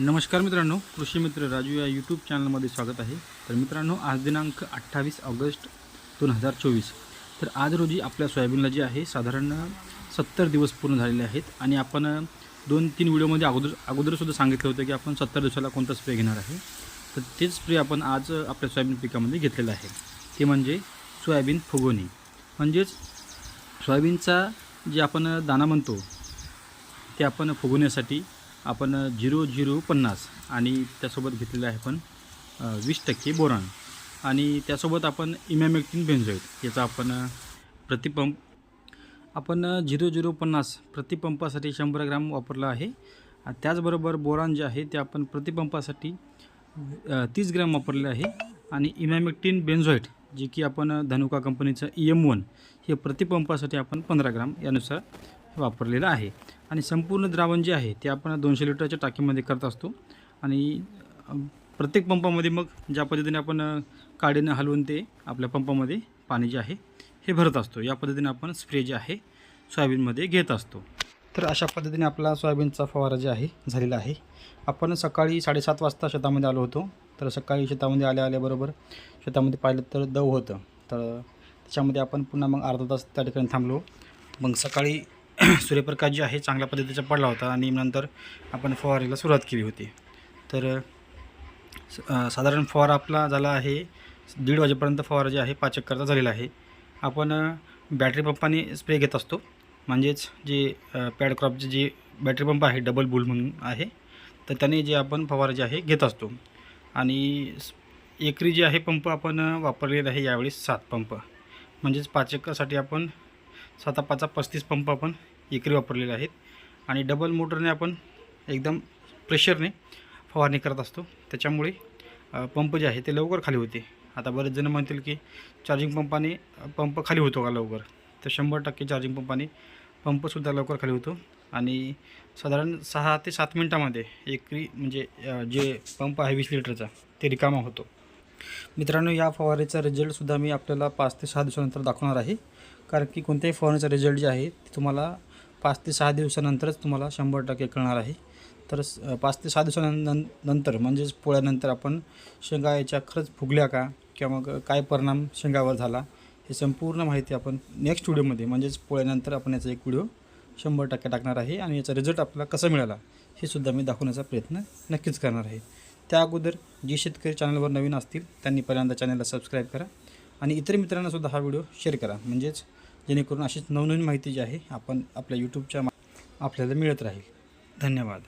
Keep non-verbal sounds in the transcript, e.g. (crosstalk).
नमस्कार मित्रांनो कृषी मित्र राजू या यूट्यूब चॅनलमध्ये स्वागत आहे. तर मित्रांनो आज दिनांक अठ्ठावीस ऑगस्ट दोन हजार चोवीस. तर आज रोजी आपल्या सोयाबीनला जे आहे साधारण सत्तर दिवस पूर्ण झालेले आहेत आणि आपण दोन तीन व्हिडिओमध्ये अगोदर अगोदरसुद्धा सांगितलं होतं की आपण सत्तर दिवसाला कोणता स्प्रे घेणार आहे. तर तेच स्प्रे आपण आज आपल्या सोयाबीन पिकामध्ये घेतलेलं आहे. ते म्हणजे सोयाबीन फुगवणी. म्हणजेच सोयाबीनचा जे आपण दाना म्हणतो ते आपण फुगवण्यासाठी आपण झिरो झिरो पन्नास आणि त्यासोबत घेतलेलं आहे पण वीस टक्के बोरान. आणि त्यासोबत आपण इमॅमेक्टिन बेन्झोईट याचा आपण प्रतिपंप आपण झिरो झिरो पन्नास प्रतिपंपासाठी शंभर ग्राम वापरला आहे. त्याचबरोबर बोरान जे आहे ते आपण प्रतिपंपासाठी तीस ग्रॅम वापरले आहे. आणि इमॅमेक्टिन बेन्झोईट जे की आपण धनुका कंपनीचं ई एम वन हे प्रतिपंपासाठी आपण पंधरा ग्राम यानुसार वापरलेलं आहे. आणि संपूर्ण द्रावण जे आहे ते आपण दोनशे लिटरच्या टाकीमध्ये करत असतो. आणि प्रत्येक पंपामध्ये मग ज्या पद्धतीने आपण काडीनं हलवून ते आपल्या पंपामध्ये पाणी जे आहे हे भरत असतो. या पद्धतीने आपण स्प्रे जे आहे सोयाबीनमध्ये घेत असतो. तर अशा पद्धतीने आपला सोयाबीनचा फवारा जे आहे झालेला आहे. आपण सकाळी साडेसात वाजता शेतामध्ये आलो होतो. तर सकाळी शेतामध्ये आल्या आल्याबरोबर शेतामध्ये पाहिलं तर दव होतं. तर त्याच्यामध्ये आपण पुन्हा मग अर्धा तास त्या ठिकाणी थांबलो. मग सकाळी (clears throat) सूर्यप्रकाश जे आहे चांगल्या पद्धतीचा पडला होता आणि नंतर आपण फवारीला सुरुवात केली होती. तर स- साधारण फवारा आपला झाला आहे दीड वाजेपर्यंत फवारा जे आहे पाच एकरचा झालेला आहे. आपण बॅटरी पंपाने स्प्रे घेत असतो. म्हणजेच जे पॅड क्रॉपचे जे बॅटरी पंप आहे डबल बुल म्हणून आहे तर त्याने जे आपण फवारा जे आहे घेत असतो. आणि एकरी जे आहे पंप आपण वापरलेले वापरलेला आहे यावेळी सात पंप. म्हणजेच पाच एकरसाठी आपण साता पाचा पस्तीस पंप आपण एकरी वापरलेले आहेत. आणि डबल मोटरने आपण एकदम प्रेशरने फवारणी करत असतो. त्याच्यामुळे पंप जे आहे ते लवकर खाली होते. आता बरेच जण म्हणतील की चार्जिंग पंपाने पंप खाली होतो का लवकर? तर शंभर टक्के चार्जिंग पंपाने पंपसुद्धा लवकर खाली होतो. आणि साधारण सहा ते सात मिनटामध्ये एकरी म्हणजे जे पंप आहे वीस लिटरचा ते रिकामा होतो. मित्रांनो या फवारीचा रिझल्टसुद्धा मी आपल्याला पाच ते सहा दिवसानंतर दाखवणार आहे. कारण की कोणत्याही फवारणीचा रिझल्ट जे आहे ते तुम्हाला पाच ते सहा दिवसानंतरच तुम्हाला शंभर टक्के कळणार आहे. तर पाच ते सहा दिवसानं नंतर म्हणजेच पोळ्यानंतर आपण शेंगा याच्या खरंच फुगल्या का किंवा मग काय परिणाम शेंगावर झाला हे संपूर्ण माहिती आपण नेक्स्ट व्हिडिओमध्ये म्हणजेच पोळ्यानंतर आपण याचा एक व्हिडिओ शंभर टक्के टाकणार आहे. आणि याचा रिझल्ट आपल्याला कसा मिळाला हे सुद्धा मी दाखवण्याचा प्रयत्न नक्कीच करणार आहे. त्या अगोदर जे शेतकरी चॅनलवर नवीन असतील त्यांनी पहिल्यांदा चॅनलला सबस्क्राईब करा आणि इतर मित्रांनासुद्धा हा व्हिडिओ शेअर करा. म्हणजेच जेणेकरून अशीच नवनवीन माहिती जी आहे आपण आपल्या यूट्यूबच्या आपल्याला मिळत राहील. धन्यवाद.